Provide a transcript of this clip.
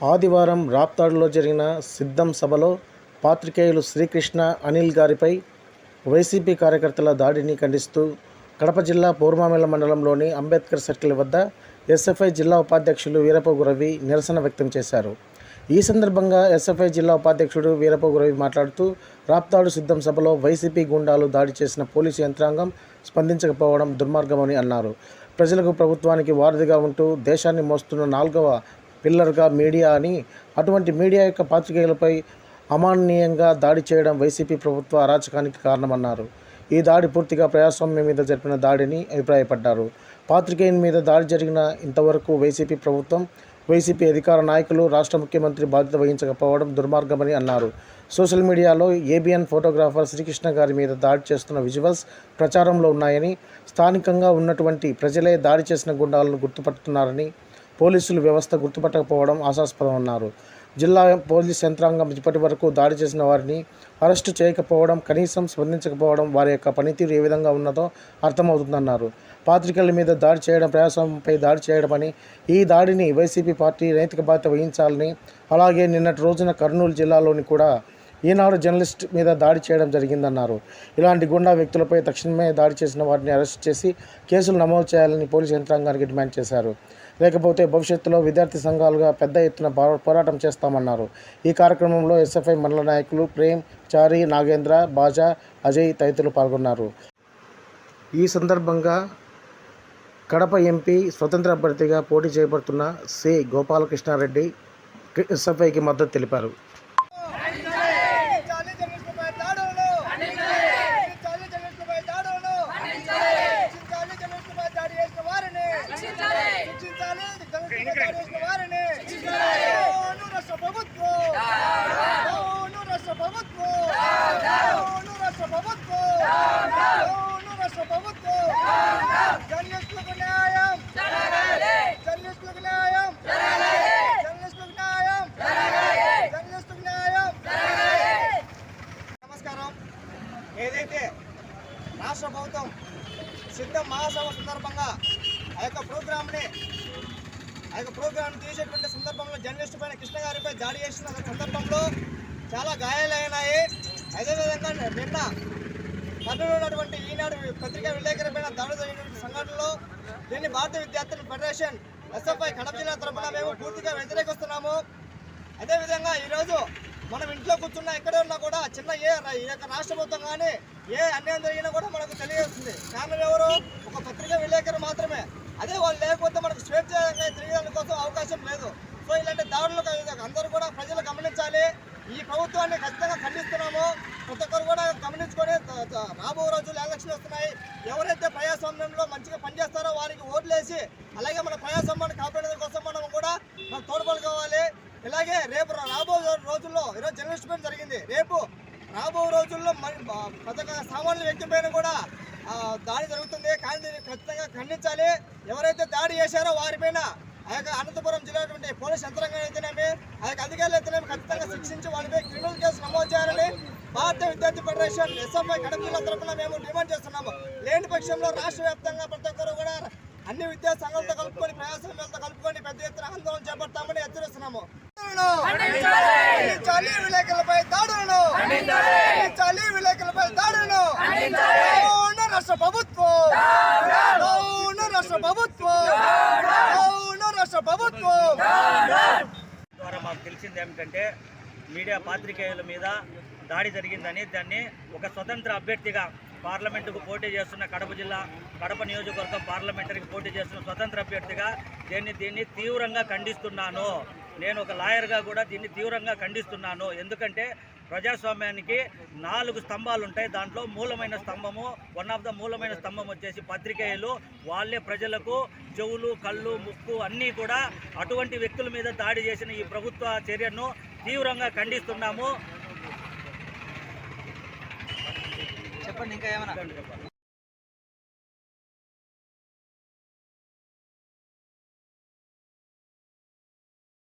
ఆదివారం రాప్తాడులో జరిగిన సిద్ధం సభలో పాత్రికేయులు శ్రీకృష్ణ అనిల్ గారిపై వైసీపీ కార్యకర్తల దాడిని ఖండిస్తూ కడప జిల్లా పూర్మామిల్ల మండలంలోని అంబేద్కర్ సర్కిల్ వద్ద ఎస్ఎఫ్ఐ జిల్లా ఉపాధ్యక్షులు వీరపోగు రవి నిరసన వ్యక్తం చేశారు. ఈ సందర్భంగా ఎస్ఎఫ్ఐ జిల్లా ఉపాధ్యక్షుడు వీరపోగు రవి మాట్లాడుతూ రాప్తాడు సిద్ధం సభలో వైసీపీ గుండాలు దాడి చేసిన పోలీసు యంత్రాంగం స్పందించకపోవడం దుర్మార్గమని అన్నారు. ప్రజలకు ప్రభుత్వానికి వారధిగా ఉంటూ దేశాన్ని మోస్తున్న నాలుగవ పిల్లర్గా మీడియా అని అటువంటి మీడియా యొక్క పాత్రికేయులపై అమానీయంగా దాడి చేయడం వైసీపీ ప్రభుత్వ అరాచకానికి కారణమన్నారు. ఈ దాడి పూర్తిగా ప్రజాస్వామ్యం మీద జరిపిన దాడిని అభిప్రాయపడ్డారు. పాత్రికేయుని మీద దాడి జరిగిన ఇంతవరకు వైసీపీ ప్రభుత్వం వైసీపీ అధికార నాయకులు రాష్ట్ర ముఖ్యమంత్రి బాధ్యత వహించకపోవడం దుర్మార్గమని అన్నారు. సోషల్ మీడియాలో ఏబిఎన్ ఫోటోగ్రాఫర్ శ్రీకృష్ణ గారి మీద దాడి చేస్తున్న విజువల్స్ ప్రచారంలో ఉన్నాయని స్థానికంగా ఉన్నటువంటి ప్రజలే దాడి చేసిన గుండాలను గుర్తుపడుతున్నారని పోలీసులు వ్యవస్థ గుర్తుపట్టకపోవడం ఆశాస్పదం అన్నారు జిల్లా పోలీస్ యంత్రాంగం ఇప్పటి వరకు దాడి చేసిన వారిని అరెస్టు చేయకపోవడం కనీసం స్పందించకపోవడం వారి యొక్క పనితీరు ఏ విధంగా ఉన్నదో అర్థమవుతుందన్నారు. పాత్రికల మీద దాడి చేయడం ప్రయాసంపై దాడి చేయడమని ఈ దాడిని వైసీపీ పార్టీ నైతిక బాధ్యత వహించాలని అలాగే నిన్నటి రోజున కర్నూలు జిల్లాలోని కూడా ఈనాడు జర్నలిస్ట్ మీద దాడి చేయడం జరిగిందన్నారు. ఇలాంటి గుండా వ్యక్తులపై తక్షణమే దాడి చేసిన వారిని అరెస్ట్ చేసి కేసులు నమోదు చేయాలని పోలీసు యంత్రాంగానికి డిమాండ్ చేశారు. లేకపోతే భవిష్యత్తులో విద్యార్థి సంఘాలుగా పెద్ద ఎత్తున పోరాటం చేస్తామన్నారు. ఈ కార్యక్రమంలో ఎస్ఎఫ్ఐ మండల నాయకులు ప్రేమ్ చారి నాగేంద్ర బాజా అజయ్ తదితరులు పాల్గొన్నారు. ఈ సందర్భంగా కడప ఎంపీ స్వతంత్ర అభ్యర్థిగా పోటీ చేయబడుతున్న సి. గోపాలకృష్ణారెడ్డి ఎస్ఎఫ్ఐకి మద్దతు తెలిపారు చాలి జగన్పై దాడులు చాలి జగన్పై దాడులు చాలి జగన్పై దాడి చేసిన వారిని శిక్షించాలి జగన్పై దాడి చేసిన వారిని అవును రాష్ట్ర ప్రభుత్వం అవును రాష్ట్ర ప్రభుత్వం అవును రాష్ట్ర ప్రభుత్వం అవును రాష్ట్ర ప్రభుత్వం జర్నలిస్టులకు న్యాయం జర్నలిస్టులకు న్యాయం జర్నలిస్టులకు న్యాయం జర్నలిస్టులకు న్యాయం నమస్కారం ఏదైతే రాష్ట్ర ప్రభుత్వం సిద్ధం మహాసభ సందర్భంగా ఆ యొక్క ప్రోగ్రామ్ని ఆ యొక్క ప్రోగ్రామ్ తీసేటువంటి సందర్భంలో జర్నలిస్ట్ పైన కృష్ణ గారిపై దాడి చేసిన సందర్భంలో చాలా గాయాలైనాయి అదేవిధంగా నిన్న కర్నూలు ఉన్నటువంటి ఈనాడు పత్రికా విలేకరులపైన దాడి జరిగినటువంటి సంఘటనలో దీన్ని భారత విద్యార్థుల ఫెడరేషన్ ఎస్ఎఫ్ఐ కడప జిల్లా తరఫున మేము పూర్తిగా వ్యతిరేకిస్తున్నాము. అదేవిధంగా ఈరోజు మనం ఇంట్లో కూర్చున్నా ఎక్కడ ఉన్నా కూడా చిన్న ఏ ఈ యొక్క రాష్ట్ర ప్రభుత్వం కానీ ఏ అన్యాయం జరిగినా కూడా మనకు తెలియజేస్తుంది. కారణం ఎవరు? ఒక పత్రిక విలేకరు మాత్రమే. అదే వాళ్ళు లేకపోతే మనకు స్వేచ్ఛగా తిరిగేదాని కోసం అవకాశం లేదు. సో ఇలాంటి దాడులు అందరూ కూడా ప్రజలు గమనించాలి. ఈ ప్రభుత్వాన్ని ఖచ్చితంగా ఖండిస్తున్నాము. ప్రతి ఒక్కరు కూడా గమనించుకొని రాబో రోజులు ఎలక్షన్ వస్తున్నాయి. ఎవరైతే ప్రజాస్వామ్యంలో మంచిగా పనిచేస్తారో వారికి ఓట్లేసి అలాగే మన ప్రజాస్వామ్యాన్ని కాపాడేందుకు కోసం మనం కూడా మనం తోడుపడుకోవాలి. ఇలాగే రేపు రాబో రోజుల్లో ఈరోజు జర్నలిస్ట్ పైన జరిగింది. రేపు రాబో రోజుల్లో మరి సామాన్య వ్యక్తి పైన కూడా దాడి జరుగుతుంది. కానీ దీన్ని ఖచ్చితంగా ఖండించాలి. ఎవరైతే దాడి చేశారో వారిపైన ఆ యొక్క అనంతపురం జిల్లా పోలీస్ యంత్రాంగం అయితేనేమి ఆ యొక్క అధికారులు అయితేనేమి ఖచ్చితంగా శిక్షించి వాళ్ళపై క్రిమినల్ కేసు నమోదు చేయాలని భారత విద్యార్థి ఫెడరేషన్ ఎస్ఎఫ్ఐ కడప జిల్లా తరఫున మేము డిమాండ్ చేస్తున్నాము. లేని పక్షంలో రాష్ట్ర వ్యాప్తంగా ప్రతి ఒక్కరు కూడా అన్ని విద్యా సంఘాలతో కలుపుకొని ప్రజాస్వామ్యాలతో కలుపుకొని పెద్ద ఎత్తున ఆందోళన చేపడతామని హెచ్చరిస్తున్నాము. ఖండించాలి. విలేకరులపై దాడులను. ఖండించాలి. విలేకరులపై దాడులను. అవును రాష్ట్ర ప్రభుత్వం. అవును రాష్ట్ర ప్రభుత్వం. అవును రాష్ట్ర ప్రభుత్వం. ద్వారా మాకు తెలిసింది ఏమిటంటే మీడియా పాత్రికేయుల మీద దాడి జరిగిందని దాన్ని ఒక స్వతంత్ర అభ్యర్థిగా పార్లమెంటుకు పోటీ చేస్తున్న కడప జిల్లా కడప నియోజకవర్గం పార్లమెంటరీకి పోటీ చేస్తున్న స్వతంత్ర అభ్యర్థిగా దీన్ని దీన్ని తీవ్రంగా ఖండిస్తున్నాను నేను ఒక లాయర్గా కూడా దీన్ని తీవ్రంగా ఖండిస్తున్నాను. ఎందుకంటే ప్రజాస్వామ్యానికి నాలుగు స్తంభాలు ఉంటాయి. దాంట్లో మూలమైన స్తంభము వన్ ఆఫ్ ద మూలమైన స్తంభం వచ్చేసి పత్రికేయులు. వాళ్ళే ప్రజలకు చెవులు కళ్ళు ముక్కు అన్నీ కూడా అటువంటి వ్యక్తుల మీద దాడి చేసిన ఈ ప్రభుత్వ చర్యను తీవ్రంగా ఖండిస్తున్నాము. చెప్పండి ఇంకా ఏమైనా?